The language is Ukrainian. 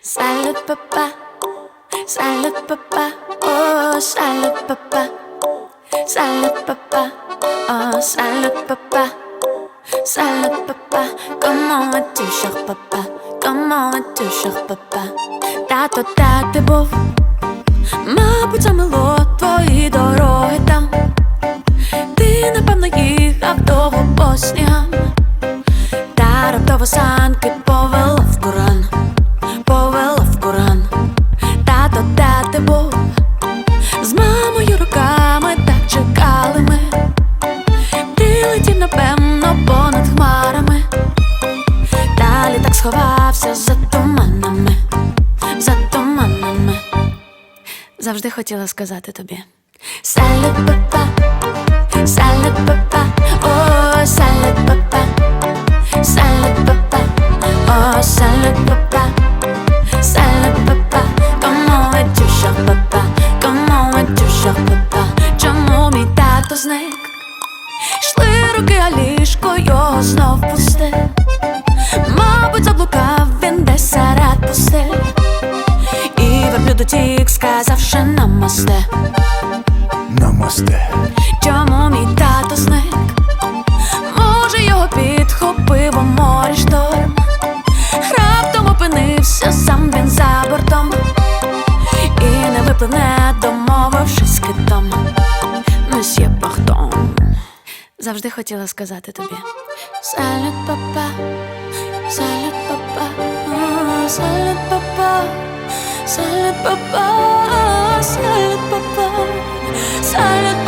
Salut papa, salut papa, oh salut papa, salut papa, oh salut papa, salut papa, comment vas-tu cher papa, comment vas-tu cher papa, тато, де ти був, мабуть, замило твої дороги там, ти напевно їхав довго по сховався за туманами, за туманами. Завжди хотіла сказати тобі. Салют, папа, салют, папа, о, салют, папа, салют, папа, о, салют, папа comment vas-tu cher papa, comment vas-tu cher papa, чому мій тато зник? Йшли руки, а ліжко його знов пусте утік, сказавши намасте Намасте. Чому мій тато зник? Може, його підхопив у морі шторм? Раптом опинився сам він за бортом І не випливне, домовившись з китом. Месьє Пахтон. Завжди хотіла сказати тобі. Салют, папа, салют, папа, салют, папа, салют, папа, салют, папа, салют, папа. Comment